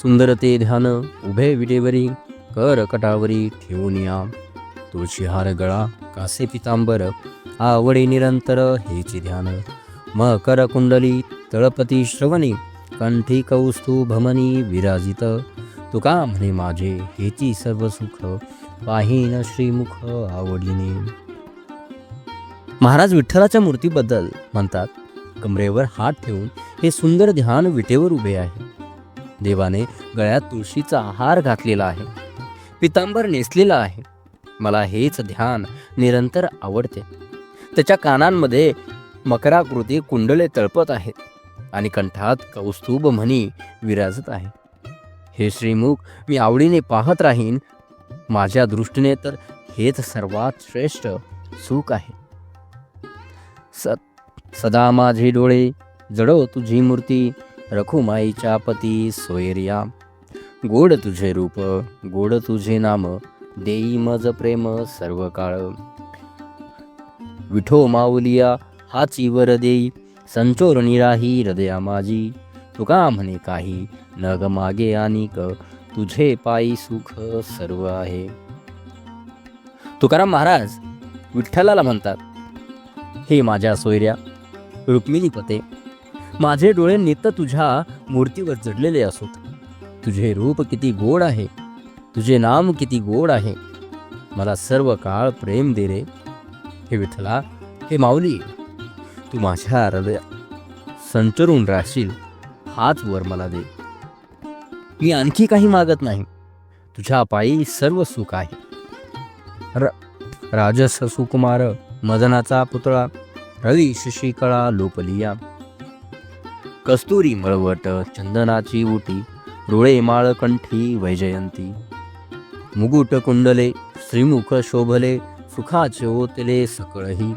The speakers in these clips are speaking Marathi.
सुंदर ते ध्यान उभे विटेवरी कर कटावरी ठेवून या. तुळशी हार गळा कासे पितांबर आवडी निरंतर हेची ध्यान. मकर कुंडली तळपती श्रवणी कंठी कौस्तु भमनी विराजित. तुका म्हणे माझे हेची सर्व सुख पाहिन श्रीमुख आवडीने महाराज विठ्ठलाच्या मूर्तीबद्दल म्हणतात कमरेवर हात ठेवून हे सुंदर ध्यान विटेवर उभे आहे. देवाने गळ्यात तुळशीचा हार घातलेला आहे. पितांबर नेसलेला आहे. मला हेच ध्यान निरंतर आवडते. त्याच्या कानांमध्ये मकराकृती कुंडले तळपत आहेत आणि कंठात कौस्तुभ म्हणी विराजत आहे. हे श्रीमुख मी आवडीने पाहत राहीन. माझ्या दृष्टीने तर हेच सर्वात श्रेष्ठ सुख आहे. स सदा माझे डोळे जडो तुझी मूर्ती. रखुमाईच्या पती सोयरिया गोड तुझे रूप गोड तुझे नाम देई मज प्रेम सर्व काळ विठो माऊलिया हाची वर देई संचोर निराही हृदया माझी तुका म्हणे काही नग मागे आणिक तुझे पायी सुख सर्व आहे. तुकाराम महाराज विठ्ठलाला म्हणतात हे माझ्या सोयऱ्या रुक्मिणी पते माझे डोळे नित्य तुझ्या मूर्तीवर जडलेले असोत. तुझे रूप किती गोड आहे. तुझे नाम किती गोड आहे. मला सर्व काळ प्रेम दे रे. हे विठला हे माऊली तू माझ्या हृदयात संचरून राहशील. हाच वर मला दे. मी आणखी काही मागत नाही. तुझ्या पायी सर्व सुख आहे. र राजस सुकुमार मदनाचा पुतळा रवी शशिकळा लोपलिया कस्तुरी मळवट चंदनाची उटी रुळे माळकंठी वैजयंती. मुगुट कुंडले श्रीमुख शोभले सुखाचे ओतले सकळही.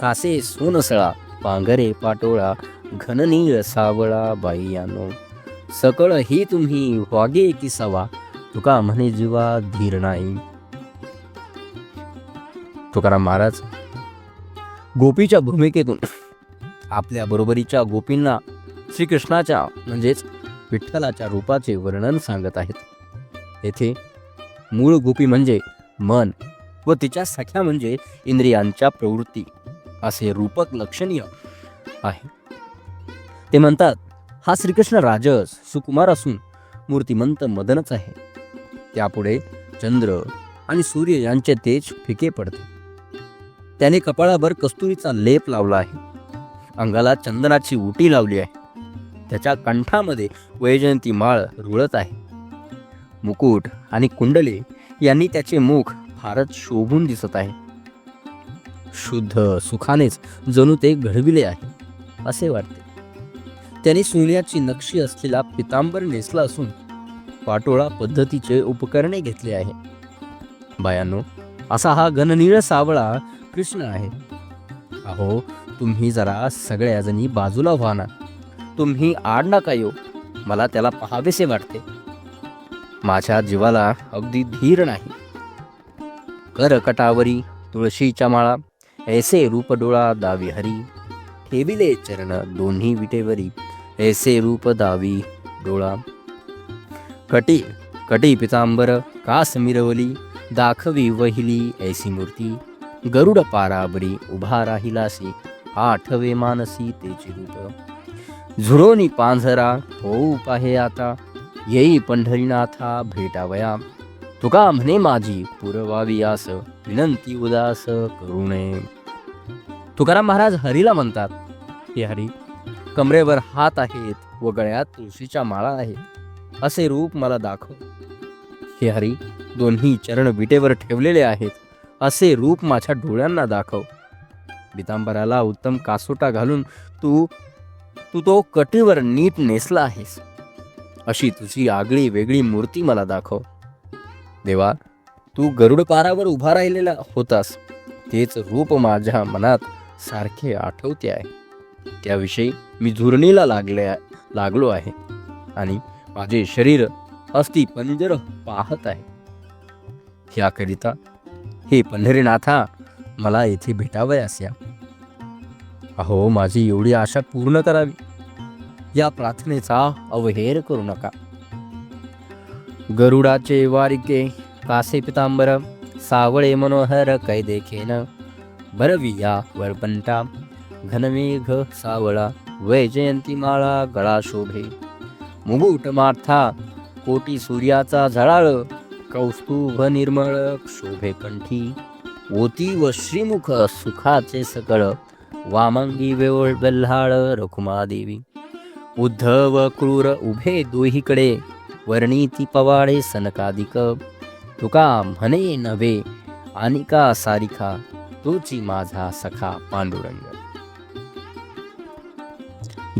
कासे सोनसळा पांघरे पाटोळा घननीळ सावळा बाई यानो. सकळ ही तुम्ही वागे की सवा तुका म्हणे जीवा धीर नाही. तुकाराम महाराज गोपीच्या भूमिकेतून आपल्या बरोबरीच्या गोपींना श्रीकृष्णाच्या म्हणजेच विठ्ठलाच्या रूपाचे वर्णन सांगत आहेत. येथे मूळ गोपी म्हणजे मन व तिच्या सख्या म्हणजे इंद्रियांच्या प्रवृत्ती असे रूपक लक्षणीय आहे. ते म्हणतात हा श्रीकृष्ण राजस सुकुमार असून मूर्तिमंत मदनच आहे. त्यापुढे चंद्र आणि सूर्य यांचे तेज फिके पडते. त्याने कपाळाभर कस्तुरीचा लेप लावला आहे. अंगाला चंदनाची उटी लावली आहे. त्याच्या कंठामध्ये वैजयंती माळ रुळत आहे. मुकुट आणि कुंडले यांनी त्याचे मुख फारच शोभून दिसत आहे. शुद्ध सुखानेच जणू ते घडविले आहे असे वाटते. त्याने सूर्याची नक्षी असलेला पितांबर नेसला असून पाटोळा पद्धतीचे उपकरणे घेतले आहे. बायांनो असा हा घननीळ सावळा कृष्ण आहे. अहो तुम्ही जरा सगळ्या जणी बाजूला व्हा ना. तुम्ही आड नका येऊ. मला त्याला पाहावेसे वाटते. माझ्या जीवाला अगदी धीर नाही. कर कटावरी तुळशीच्या माळा ऐसे रूप डोळा दावी हरी. ठेविले चरण दोन्ही विटेवरी ऐसे रूप दावी डोळा. कटी कटी पितांबर कास मिरवली दाखवी वहिली ऐसी मूर्ती. गरुड पाराबरी उभा राहिलासी आठवे मानसी तेची रूप. झुरोनी पांझरा हो पाहे आता येई पंढरीनाथा भेटावया. तुका म्हणे माझी पुरवावी आस विनंती उदास करू नये. तुकाराम महाराज हरीला म्हणतात हे हरी कमरेवर हात आहेत व गळ्यात तुळशीच्या माळा आहेत असे रूप मला दाखव. हे हरी दोन्ही चरण विटेवर ठेवलेले आहेत असे रूप माझ्या डोळ्यांना दाखव. पितांबराला उत्तम कासोटा घालून तू तू तो कटीवर नीट नेसला आहेस. अशी तुझी आगळी वेगळी मूर्ती मला दाखव. देवा तू गरुडपारावर उभा राहिलेला होतास. तेच रूप माझ्या मनात सारखे आठवते आहे. त्याविषयी मी झुरणीला लागले लागलो आहे. आणि माझे शरीर अस्ति पंजर पाहत आहे. ह्याकरिता हे पंढरीनाथा मला येथे भेटावयास या. अहो माझी एवढी आशा पूर्ण करावी. या प्रार्थनेचा अवहेर करू नका. गरुडाचे वारिके कासे पितांबर सावळे मनोहर कै देखेन भरविया वरपंटा घनमेघ सावळा वैजयंती माळा गळा शोभे. मुगुट मार्था कोटी सूर्याचा झळाळ कौस्तुभ निर्मळ शोभे कंठी. ओती व श्रीमुख सुखाचे सकळ वामंगी वेवळ बल्हाळ रखुमादेवी. उद्धव क्रूर उभे दोहीकडे वर्णिती पवाडे सनकादिक. तुका म्हणे नव्हे अनिका सारिखा तोची माझा सखा पांडुरंग.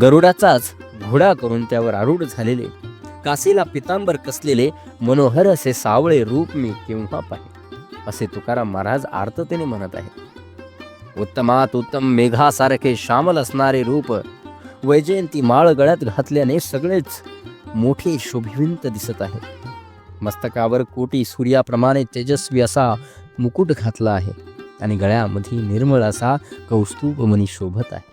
गरुडाचाच घोडा करून त्यावर आरूढ झालेले कासीला पितांबर कसलेले मनोहर असे सावळे रूप मी केव्हा पाहिले असे तुकाराम महाराज आर्ततेने म्हणत आहेत. उत्तमात उत्तम मेघासारखे श्यामल असणारे रूप वैजयंती माळ गळ्यात घातल्याने सगळेच मोठे शोभिवंत दिसत आहे. मस्तकावर कोटी सूर्याप्रमाणे तेजस्वी असा मुकुट घातला आहे आणि गळ्यामध्ये निर्मळ असा कौस्तुभ मनी शोभत आहे.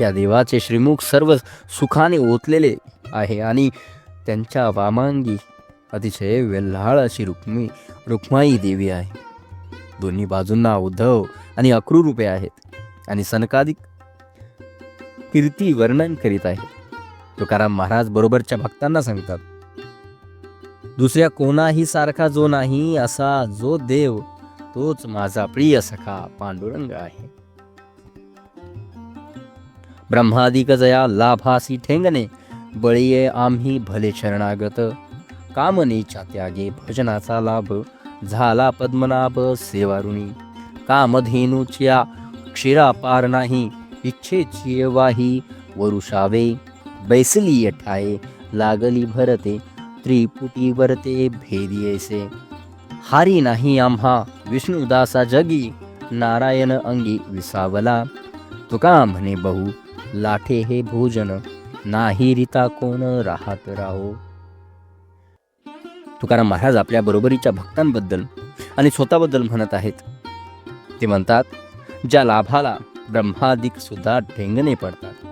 या देवाचे श्रीमुख सर्व सुखाने ओतलेले आहे आणि त्यांच्या वामांगी अतिशय वेल्हाळ अशी रुक्मी रुक्माई देवी आहे. दोन्ही बाजूंना उद्धव आणि अक्रूरूपे आहेत आणि सनकादिक कीर्ती वर्णन करीत आहे. तुकाराम महाराज बरोबरच्या भक्तांना सांगतात दुसऱ्या कोणाही सारखा जो नाही असा जो देव तोच माझा प्रिय सखा पांडुरंग आहे. ब्रह्मादिक जया लाभासी ठेंगणे बळीये आम्ही भले शरणागत कामनेच्या त्यागे भजनाचा लाभ झाला पद्मनाभ सेवारुणी कामधेनूच्या क्षीरापार नाही इच्छेची वाही वरुषावे. बैसली ठाये लागली भरते त्रिपुटी वरते भेदियेसे हारी नाही आम्हा विष्णुदासा जगी नारायण अंगी विसावला. तुका म्हणे बहु लाठे हे भोजन नाही रिता कोण राहत राहो. तुकाराम महाराज आपल्या बरोबरीच्या भक्तांबद्दल आणि स्वतःबद्दल म्हणत आहेत. ते म्हणतात ज्या लाभाला ब्रह्मादिक सुद्धा ठेंगणे पडतात.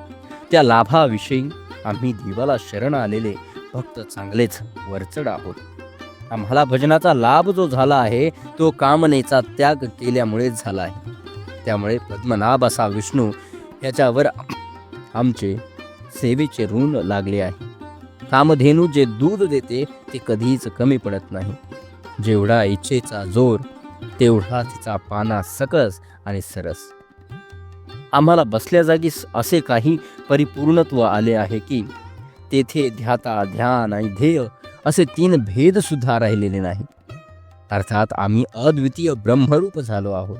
त्या लाभाविषयी आम्ही देवाला शरण आलेले भक्त चांगलेच वरचढ आहोत. आम्हाला भजनाचा लाभ जो झाला आहे तो कामनेचा त्याग केल्यामुळेच झाला आहे. त्यामुळे पद्मनाभ असा विष्णू याच्यावर आमचे सेवेचे ऋण लागले आहे. कामधेनू जे दूध देते ते कधीच कमी पडत नाही. जेवढा इच्छेचा जोर तेवढा तिचा पाना सकस आणि सरस. आम्हाला बसल्या जागी असे काही परिपूर्णत्व आले आहे की तेथे ध्याता ध्यान आणि ध्येय असे तीन भेदसुद्धा राहिलेले नाही अर्थात आम्ही अद्वितीय ब्रह्मरूप झालो आहोत.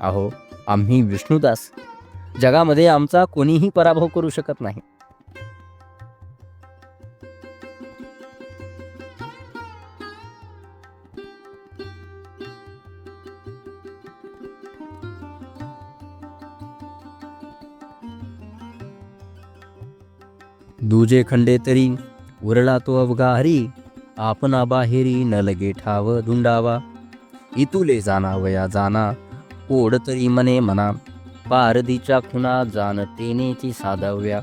अहो आम्ही विष्णुदास. जगामध्ये आमचा कोणीही पराभव करू शकत नाही. दुजे खंडे तरी उरला तो अवघा हरी बाहेरी न लगे ठाव धुंडावा. इतुले जाना वया जाना ओढ तरी मने मना पारदीच्या खुना जाण तेनेची साधव्या.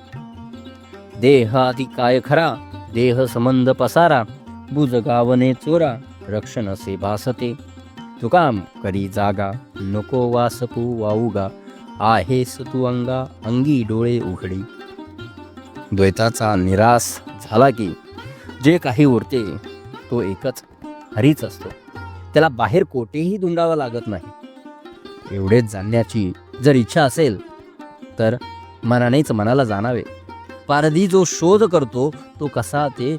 देह आधी काय खरा देह संबंध पसारा बुज गावने चोरा रक्षण असे भासते. तुकाम करी जागा नको वासपू वाऊगा आहेस तू अंगा अंगी डोळे उघडी. द्वैताचा निराश झाला की जे काही उरते तो एकच हरीच असतो. त्याला बाहेर कोठेही धुंडावं लागत नाही. एवढेच जाणण्याची जर इच्छा असेल तर मनानेच मनाला जाणावे. पारधी जो शोध करतो तो कसा ते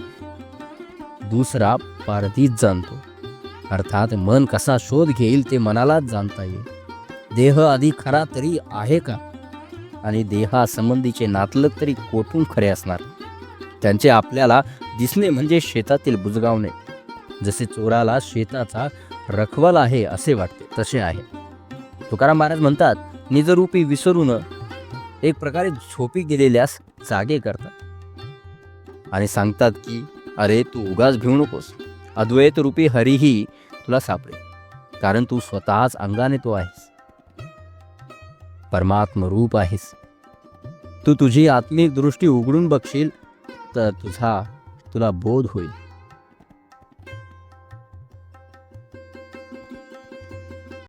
दुसरा पारधीच जाणतो. अर्थात मन कसा शोध घेईल ते मनालाच जाणता येईल. देह आधी खरा तरी आहे का? आणि देहासंबंधीचे नातलग तरी कोठून खरे असणार? त्यांचे आपल्याला दिसणे म्हणजे शेतातील बुजगावणे. जसे चोराला शेताचा रखवाल आहे असे वाटते तसे आहे. तुकाराम महाराज म्हणतात निजरूपी विसरून एक प्रकारे झोपी गेलेल्यास जागे करतात. आणि सांगतात की अरे तू उगाच भिवू नकोस. अद्वैत रूपी हरीही तुला सापडेल. कारण तू स्वतःच अंगाने तो आहेस. परमात्म रूप आहेस. तू तुझी आत्मिक दृष्टी उघडून बघशील तर तुझा तुला बोध होईल.